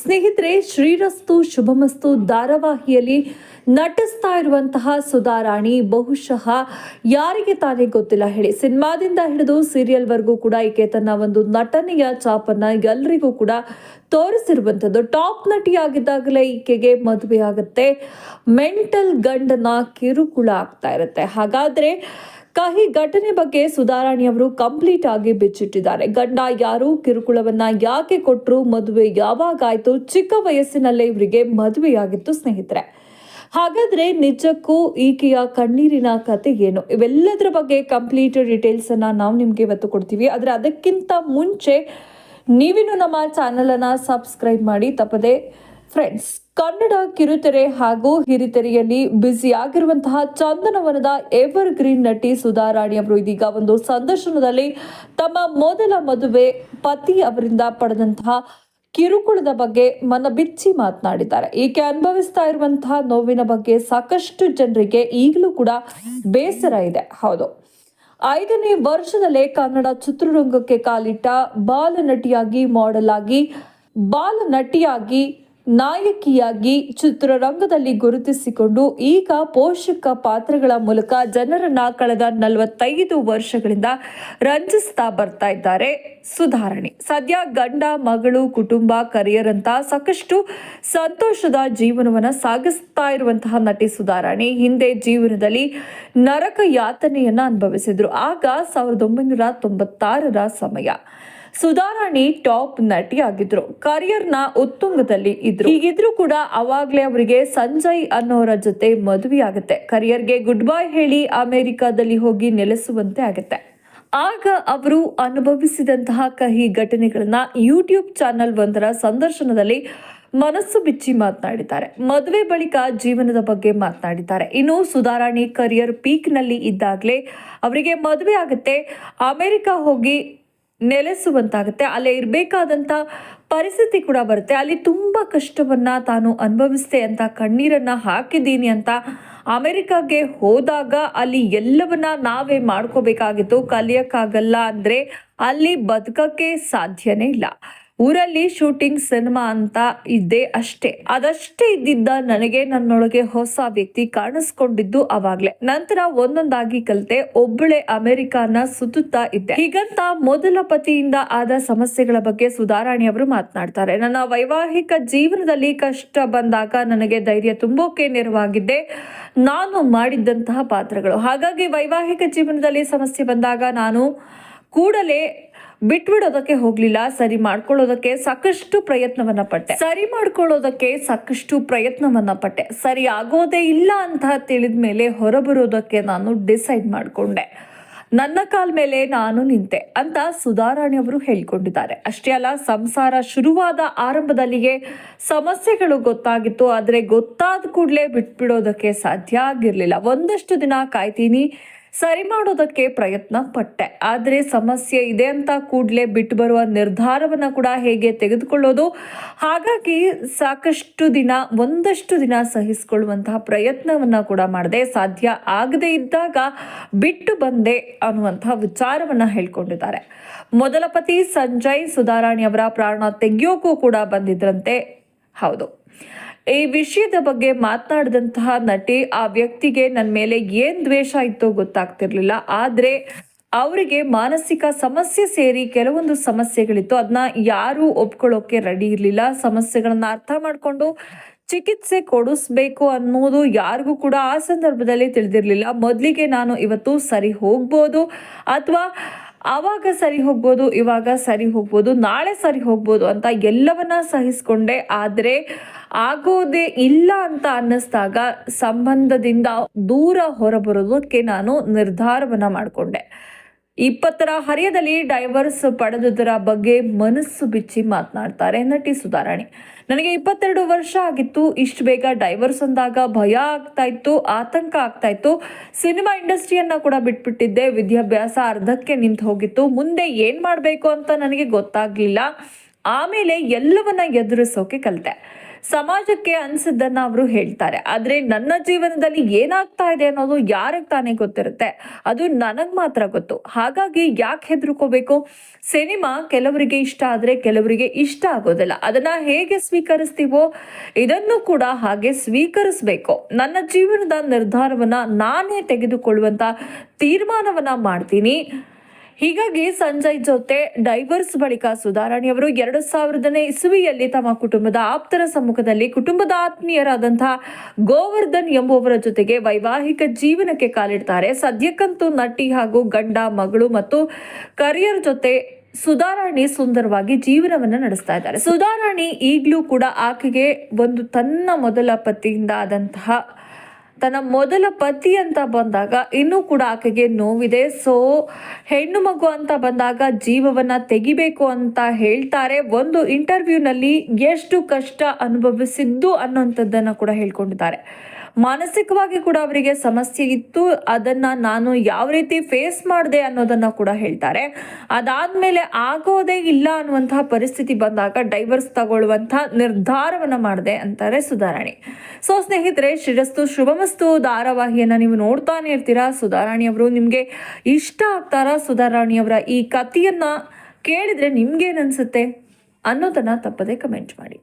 ಸ್ನೇಹಿತರೆ, ಶ್ರೀರಸ್ತು ಶುಭಮಸ್ತು ಧಾರಾವಾಹಿಯಲ್ಲಿ ನಟಿಸ್ತಾ ಇರುವಂತಹ ಸುಧಾರಾಣಿ ಬಹುಶಃ ಯಾರಿಗೆ ತಾನೇ ಗೊತ್ತಿಲ್ಲ ಹೇಳಿ. ಸಿನಿಮಾದಿಂದ ಹಿಡಿದು ಸೀರಿಯಲ್ವರೆಗೂ ಕೂಡ ಈಕೆ ತನ್ನ ಒಂದು ನಟನೆಯ ಚಾಪನ್ನ ಎಲ್ಲರಿಗೂ ಕೂಡ ತೋರಿಸಿರುವಂಥದ್ದು. ಟಾಪ್ ನಟಿಯಾಗಿದ್ದಾಗಲೇ ಈಕೆಗೆ ಮದುವೆ ಆಗುತ್ತೆ ಮೆಂಟಲ್ ಗಂಡನ ಕಿರುಕುಳ ಆಗ್ತಾ ಇರುತ್ತೆ. ಹಾಗಾದ್ರೆ ಕಹಿ ಘಟನೆ ಬಗ್ಗೆ ಸುಧಾರಾಣಿ ಅವರು ಕಂಪ್ಲೀಟ್ ಆಗಿ ಬಿಚ್ಚಿಟ್ಟಿದ್ದಾರೆ. ಗಂಡ ಯಾರು, ಕಿರುಕುಳವನ್ನ ಯಾಕೆ ಕೊಟ್ಟರು ಮದುವೆ ಯಾವಾಗಾಯ್ತು ಚಿಕ್ಕ ವಯಸ್ಸಿನಲ್ಲೇ ಇವರಿಗೆ ಮದುವೆಯಾಗಿತ್ತು ಸ್ನೇಹಿತರೆ. ಹಾಗಾದ್ರೆ ನಿಜಕ್ಕೂ ಈಕೆಯ ಕಣ್ಣೀರಿನ ಕತೆ ಏನು? ಇವೆಲ್ಲದರ ಬಗ್ಗೆ ಕಂಪ್ಲೀಟ್ ಡೀಟೇಲ್ಸ್ ಅನ್ನ ನಾವು ನಿಮ್ಗೆ ಇವತ್ತು ಕೊಡ್ತೀವಿ. ಆದ್ರೆ ಅದಕ್ಕಿಂತ ಮುಂಚೆ ನೀವಿನ್ನು ನಮ್ಮ ಚಾನೆಲ್ ಅನ್ನ ಸಬ್ಸ್ಕ್ರೈಬ್ ಮಾಡಿ, ತಪ್ಪದೆ ಫ್ರೆಂಡ್ಸ್ ಕನ್ನಡ ಕಿರುತೆರೆ ಹಾಗೂ ಹಿರಿತೆರೆಯಲ್ಲಿ ಬ್ಯುಸಿ ಆಗಿರುವಂತಹ ಚಂದನವನದ ಎವರ್ ಗ್ರೀನ್ ನಟಿ ಸುಧಾರಾಣಿ ಅವರು ಇದೀಗ ಒಂದು ಸಂದರ್ಶನದಲ್ಲಿ ತಮ್ಮ ಮೊದಲ ಮದುವೆ ಪತಿ ಅವರಿಂದ ಪಡೆದಂತಹ ಕಿರುಕುಳದ ಬಗ್ಗೆ ಮನ ಬಿಚ್ಚಿ ಮಾತನಾಡಿದ್ದಾರೆ. ಈಕೆ ಅನುಭವಿಸ್ತಾ ಇರುವಂತಹ ನೋವಿನ ಬಗ್ಗೆ ಸಾಕಷ್ಟು ಜನರಿಗೆ ಈಗಲೂ ಕೂಡ ಬೇಸರ ಇದೆ. ಹೌದು. ಐದನೇ ವರ್ಷದಲ್ಲೇ ಕನ್ನಡ ಚಿತ್ರರಂಗಕ್ಕೆ ಕಾಲಿಟ್ಟ ಬಾಲ ನಟಿಯಾಗಿ ಮಾಡೆಲ್ ಆಗಿ, ಬಾಲ ನಟಿಯಾಗಿ ನಾಯಕಿಯಾಗಿ ಚಿತ್ರರಂಗದಲ್ಲಿ ಗುರುತಿಸಿಕೊಂಡು ಈಗ ಪೋಷಕ ಪಾತ್ರಗಳ ಮೂಲಕ ಜನರನ್ನ ಕಳೆದ ನಲವತ್ತೈದು ವರ್ಷಗಳಿಂದ ರಂಜಿಸ್ತಾ ಬರ್ತಾ ಇದ್ದಾರೆ. ಸುಧಾರಣೆ. ಸದ್ಯ ಗಂಡ, ಮಗಳು, ಕುಟುಂಬ ಕರಿಯರ್ ಅಂತ ಸಾಕಷ್ಟು ಸಂತೋಷದ ಜೀವನವನ್ನ ಸಾಗಿಸ್ತಾ ಇರುವಂತಹ ನಟಿ ಸುಧಾರಾಣಿ. ಹಿಂದೆ ಜೀವನದಲ್ಲಿ ನರಕ ಯಾತನೆಯನ್ನ ಅನುಭವಿಸಿದ್ರು. ಆಗ ಸಾವಿರದ ಒಂಬೈನೂರ ತೊಂಬತ್ತಾರರ ಸಮಯ. ಸುಧಾರಾಣಿ ಟಾಪ್ ನಟಿ ಆಗಿದ್ರು ಕರಿಯರ್ನ ಉತ್ತುಂಗದಲ್ಲಿ ಇದ್ರು. ಹೀಗಿದ್ರು ಕೂಡ ಅವಾಗ್ಲೇ ಅವರಿಗೆ ಸಂಜಯ್ ಅನ್ನೋರ ಜೊತೆ ಮದುವೆ ಆಗುತ್ತೆ ಕರಿಯರ್ಗೆ ಗುಡ್ ಬೈ ಹೇಳಿ ಅಮೆರಿಕಾದಲ್ಲಿ ಹೋಗಿ ನೆಲೆಸುವಂತೆ ಆಗುತ್ತೆ. ಆಗ ಅವರು ಅನುಭವಿಸಿದಂತಹ ಕಹಿ ಘಟನೆಗಳನ್ನ ಯೂಟ್ಯೂಬ್ ಚಾನೆಲ್ ಒಂದರ ಸಂದರ್ಶನದಲ್ಲಿ ಮನಸ್ಸು ಬಿಚ್ಚಿ ಮಾತನಾಡಿದ್ದಾರೆ. ಮದುವೆ ಬಳಿಕ ಜೀವನದ ಬಗ್ಗೆ ಮಾತನಾಡಿದ್ದಾರೆ. ಇನ್ನು ಸುಧಾರಾಣಿ ಕರಿಯರ್ ಪೀಕ್ನಲ್ಲಿ ಇದ್ದಾಗಲೇ ಅವರಿಗೆ ಮದುವೆ ಆಗುತ್ತೆ ಅಮೆರಿಕ ಹೋಗಿ ನೆಲೆಸುವಂತಾಗುತ್ತೆ. ಅಲ್ಲೇ ಇರಬೇಕಾದಂಥ ಪರಿಸ್ಥಿತಿ ಕೂಡ ಬರುತ್ತೆ. ಅಲ್ಲಿ ತುಂಬ ಕಷ್ಟವನ್ನ ತಾನು ಅನುಭವಿಸ್ತೆ ಅಂತ, ಕಣ್ಣೀರನ್ನ ಹಾಕಿದ್ದೀನಿ ಅಂತ ಅಮೆರಿಕಾಗೆ ಹೋದಾಗ ಅಲ್ಲಿ ಎಲ್ಲವನ್ನ ನಾವೇ ಮಾಡ್ಕೋಬೇಕಾಗಿತ್ತು. ಕಲಿಯಕ್ಕಾಗಲ್ಲ ಅಂದ್ರೆ ಅಲ್ಲಿ ಬದುಕಕ್ಕೆ ಸಾಧ್ಯನೇ ಇಲ್ಲ. ಊರಲ್ಲಿ ಶೂಟಿಂಗ್ ಸಿನಿಮಾ ಅಂತ ಇದ್ದೆ ಅಷ್ಟೇ. ಅದಷ್ಟೇ ಇದ್ದಿದ್ದ ನನಗೆ ನನ್ನೊಳಗೆ ಹೊಸ ವ್ಯಕ್ತಿ ಕಾಣಿಸ್ಕೊಂಡಿದ್ದು ಅವಾಗ್ಲೆ. ನಂತರ ಒಂದೊಂದಾಗಿ ಕಲಿತೆ, ಒಬ್ಬಳೆ ಅಮೆರಿಕಾನ ಸುತ್ತುತ್ತಾ ಇದ್ದೆ. ಹೀಗಂತ ಮೊದಲ ಪತಿಯಿಂದ ಆದ ಸಮಸ್ಯೆಗಳ ಬಗ್ಗೆ ಸುಧಾರಾಣಿ ಅವರು ಮಾತನಾಡ್ತಾರೆ. ನನ್ನ ವೈವಾಹಿಕ ಜೀವನದಲ್ಲಿ ಕಷ್ಟ ಬಂದಾಗ ನನಗೆ ಧೈರ್ಯ ತುಂಬೋಕೆ ನೆರವಾಗಿದ್ದೆ ನಾನು ಮಾಡಿದ್ದಂತಹ ಪಾತ್ರಗಳು. ಹಾಗಾಗಿ ವೈವಾಹಿಕ ಜೀವನದಲ್ಲಿ ಸಮಸ್ಯೆ ಬಂದಾಗ ನಾನು ಕೂಡಲೇ ಬಿಟ್ಬಿಡೋದಕ್ಕೆ ಹೋಗ್ಲಿಲ್ಲ, ಸರಿ ಮಾಡ್ಕೊಳ್ಳೋದಕ್ಕೆ ಸಾಕಷ್ಟು ಪ್ರಯತ್ನವನ್ನ ಪಟ್ಟೆ. ಸರಿ ಮಾಡ್ಕೊಳ್ಳೋದಕ್ಕೆ ಸಾಕಷ್ಟು ಪ್ರಯತ್ನವನ್ನ ಪಟ್ಟೆ. ಸರಿ ಆಗೋದೇ ಇಲ್ಲ ಅಂತ ತಿಳಿದ ಮೇಲೆ ಹೊರಬರೋದಕ್ಕೆ ನಾನು ಡಿಸೈಡ್ ಮಾಡಿಕೊಂಡೆ. ನನ್ನ ಕಾಲ ಮೇಲೆ ನಾನು ನಿಂತೆ ಅಂತ ಸುಧಾರಾಣಿ ಅವರು ಹೇಳ್ಕೊಂಡಿದ್ದಾರೆ. ಅಷ್ಟೇ ಅಲ್ಲ, ಸಂಸಾರ ಶುರುವಾದ ಆರಂಭದಲ್ಲಿಯೇ ಸಮಸ್ಯೆಗಳು ಗೊತ್ತಾಗಿತ್ತು. ಆದರೆ ಗೊತ್ತಾದ ಕೂಡಲೇ ಬಿಟ್ಬಿಡೋದಕ್ಕೆ ಸಾಧ್ಯ ಆಗಿರಲಿಲ್ಲ. ಒಂದಷ್ಟು ದಿನ ಕಾಯ್ತೀನಿ ಸರಿ ಮಾಡೋದಕ್ಕೆ ಪ್ರಯತ್ನ ಪಟ್ಟೆ ಆದರೆ ಸಮಸ್ಯೆ ಇದೆ ಅಂತ ಕೂಡಲೇ ಬಿಟ್ಟು ಬರುವ ನಿರ್ಧಾರವನ್ನು ಕೂಡ ಹೇಗೆ ತೆಗೆದುಕೊಳ್ಳೋದು? ಹಾಗಾಗಿ ಸಾಕಷ್ಟು ದಿನ, ಒಂದಷ್ಟು ದಿನ ಸಹಿಸಿಕೊಳ್ಳುವಂತಹ ಪ್ರಯತ್ನವನ್ನು ಕೂಡ ಮಾಡಿದೆ, ಸಾಧ್ಯ ಆಗದೆ ಇದ್ದಾಗ ಬಿಟ್ಟು ಬಂದೆ ಅನ್ನುವಂತಹ ವಿಚಾರವನ್ನು ಹೇಳ್ಕೊಂಡಿದ್ದಾರೆ. ಮೊದಲ ಪತಿ ಸಂಜಯ್ ಸುಧಾರಾಣಿ ಅವರ ಪ್ರಾಣ ತೆಗೆಯೋಕ್ಕೂ ಕೂಡ ಬಂದಿದ್ರಂತೆ. ಹೌದು. ಈ ವಿಷಯದ ಬಗ್ಗೆ ಮಾತನಾಡಿದಂತಹ ನಟಿ ಆ ವ್ಯಕ್ತಿಗೆ ನನ್ನ ಮೇಲೆ ಏನ್ ದ್ವೇಷ ಇತ್ತು ಗೊತ್ತಾಗ್ತಿರ್ಲಿಲ್ಲ. ಆದ್ರೆ ಅವರಿಗೆ ಮಾನಸಿಕ ಸಮಸ್ಯೆ ಸೇರಿ ಕೆಲವೊಂದು ಸಮಸ್ಯೆಗಳಿತ್ತು. ಅದನ್ನ ಯಾರು ಒಪ್ಕೊಳ್ಳೋಕೆ ರೆಡಿ ಇರಲಿಲ್ಲ. ಸಮಸ್ಯೆಗಳನ್ನ ಅರ್ಥ ಮಾಡ್ಕೊಂಡು ಚಿಕಿತ್ಸೆ ಕೊಡಿಸ್ಬೇಕು ಅನ್ನೋದು ಯಾರಿಗೂ ಕೂಡ ಆ ಸಂದರ್ಭದಲ್ಲಿ ತಿಳಿದಿರಲಿಲ್ಲ. ಮೊದಲಿಗೆ ನಾನು ಇವತ್ತು ಸರಿ ಹೋಗ್ಬೋದು. ಅಥವಾ ಆವಾಗ ಸರಿ ಹೋಗ್ಬೋದು, ಇವಾಗ ಸರಿ ಹೋಗ್ಬೋದು, ನಾಳೆ ಸರಿ ಹೋಗ್ಬೋದು ಅಂತ ಎಲ್ಲವನ್ನ ಸಹಿಸ್ಕೊಂಡೆ. ಆದರೆ ಆಗೋದೇ ಇಲ್ಲ ಅಂತ ಅನ್ನಿಸ್ದಾಗ ಸಂಬಂಧದಿಂದ ದೂರ ಹೊರಬರೋದಕ್ಕೆ ನಾನು ನಿರ್ಧಾರವನ್ನ ಮಾಡಿಕೊಂಡೆ. ಇಪ್ಪತ್ತರ ಹರಿಯದಲ್ಲಿ ಡೈವರ್ಸ್ ಪಡೆದುದರ ಬಗ್ಗೆ ಮನಸ್ಸು ಬಿಚ್ಚಿ ಮಾತನಾಡ್ತಾರೆ ನಟಿ ಸುಧಾರಾಣಿ. ನನಗೆ ಇಪ್ಪತ್ತೆರಡು ವರ್ಷ ಆಗಿತ್ತು. ಇಷ್ಟು ಬೇಗ ಡೈವರ್ಸ್ ಅಂದಾಗ ಭಯ ಆಗ್ತಾ ಇತ್ತು, ಆತಂಕ ಆಗ್ತಾ ಇತ್ತು. ಸಿನಿಮಾ ಇಂಡಸ್ಟ್ರಿಯನ್ನ ಕೂಡ ಬಿಟ್ಬಿಟ್ಟಿದ್ದೆ. ವಿದ್ಯಾಭ್ಯಾಸ ಅರ್ಧಕ್ಕೆ ನಿಂತು ಹೋಗಿತ್ತು. ಮುಂದೆ ಏನ್ ಮಾಡಬೇಕು ಅಂತ ನನಗೆ ಗೊತ್ತಾಗ್ಲಿಲ್ಲ. ಆಮೇಲೆ ಎಲ್ಲವನ್ನ ಎದುರಿಸೋಕೆ ಕಲಿತೆ. ಸಮಾಜಕ್ಕೆ ಅನ್ಸಿದ್ದನ್ನ ಅವರು ಹೇಳ್ತಾರೆ. ಆದ್ರೆ ನನ್ನ ಜೀವನದಲ್ಲಿ ಏನಾಗ್ತಾ ಇದೆ ಅನ್ನೋದು ಯಾರಿಗೆ ತಾನೇ ಗೊತ್ತಿರುತ್ತೆ. ಅದು ನನಗ್ ಮಾತ್ರ ಗೊತ್ತು. ಹಾಗಾಗಿ ಯಾಕೆ ಹೆದರ್ಕೋಬೇಕು? ಸಿನಿಮಾ ಕೆಲವರಿಗೆ ಇಷ್ಟ ಆದ್ರೆ ಕೆಲವರಿಗೆ ಇಷ್ಟ ಆಗೋದಿಲ್ಲ. ಅದನ್ನ ಹೇಗೆ ಸ್ವೀಕರಿಸ್ತೀವೋ ಇದನ್ನು ಕೂಡ ಹಾಗೆ ಸ್ವೀಕರಿಸಬೇಕು. ನನ್ನ ಜೀವನದ ನಿರ್ಧಾರವನ್ನ ನಾನೇ ತೆಗೆದುಕೊಳ್ಳುವಂತ ತೀರ್ಮಾನವನ್ನ ಮಾಡ್ತೀನಿ. ಹೀಗಾಗಿ ಸಂಜಯ್ ಜೊತೆ ಡೈವರ್ಸ್ ಬಳಿಕ ಸುಧಾರಾಣಿ ಅವರು ಎರಡು ಸಾವಿರದನೇ ಇಸುವಿಯಲ್ಲಿ ತಮ್ಮ ಕುಟುಂಬದ ಆಪ್ತರ ಸಮ್ಮುಖದಲ್ಲಿ ಕುಟುಂಬದ ಆತ್ಮೀಯರಾದಂತಹ ಗೋವರ್ಧನ್ ಎಂಬುವರ ಜೊತೆಗೆ ವೈವಾಹಿಕ ಜೀವನಕ್ಕೆ ಕಾಲಿಡ್ತಾರೆ. ಸದ್ಯಕ್ಕಂತೂ ನಟಿ ಹಾಗೂ ಗಂಡ, ಮಗಳು ಮತ್ತು ಕರಿಯರ್ ಜೊತೆ ಸುಧಾರಾಣಿ ಸುಂದರವಾಗಿ ಜೀವನವನ್ನ ನಡೆಸ್ತಾ ಇದ್ದಾರೆ. ಸುಧಾರಾಣಿ ಈಗಲೂ ಕೂಡ ಆಕೆಗೆ ಒಂದು ತನ್ನ ಮೊದಲ ಪತಿಯಿಂದ ಆದಂತಹ ತನ್ನ ಮೊದಲ ಪತಿ ಅಂತ ಬಂದಾಗ ಇನ್ನೂ ಕೂಡ ಆಕೆಗೆ ನೋವಿದೆ. ಸೊ ಹೆಣ್ಣು ಮಗು ಅಂತ ಬಂದಾಗ ಜೀವವನ್ನ ತೆಗಿಬೇಕು ಅಂತ ಹೇಳ್ತಾರೆ. ಒಂದು ಇಂಟರ್ವ್ಯೂನಲ್ಲಿ ಎಷ್ಟು ಕಷ್ಟ ಅನುಭವಿಸಿದ್ದು ಅನ್ನೋಂಥದ್ದನ್ನ ಕೂಡ ಹೇಳ್ಕೊಂಡಿದ್ದಾರೆ. ಮಾನಸಿಕವಾಗಿ ಕೂಡ ಅವರಿಗೆ ಸಮಸ್ಯೆ ಇತ್ತು. ಅದನ್ನ ನಾನು ಯಾವ ರೀತಿ ಫೇಸ್ ಮಾಡಿದೆ ಅನ್ನೋದನ್ನ ಕೂಡ ಹೇಳ್ತಾರೆ. ಅದಾದ್ಮೇಲೆ ಆಗೋದೇ ಇಲ್ಲ ಅನ್ನುವಂತಹ ಪರಿಸ್ಥಿತಿ ಬಂದಾಗ ಡೈವರ್ಸ್ ತಗೊಳ್ಳುವಂತಹ ನಿರ್ಧಾರವನ್ನ ಮಾಡಿದೆ ಅಂತಾರೆ ಸುಧಾರಾಣಿ. ಸೊ ಸ್ನೇಹಿತರೆ, ಶ್ರೀರಸ್ತು ಶುಭಮಸ್ತು. ಧಾರಾವಾಹಿಯನ್ನ ನೀವು ನೋಡ್ತಾನೆ ಇರ್ತೀರಾ? ಸುಧಾರಾಣಿ ಅವರು ನಿಮಗೆ ಇಷ್ಟ ಆಗ್ತಾರಾ? ಸುಧಾರಾಣಿ ಅವರ ಈ ಕಥೆಯನ್ನ ಕೇಳಿದ್ರೆ ನಿಮ್ಗೇನು ಅನ್ಸುತ್ತೆ ಅನ್ನೋದನ್ನ ತಪ್ಪದೆ ಕಮೆಂಟ್ ಮಾಡಿ.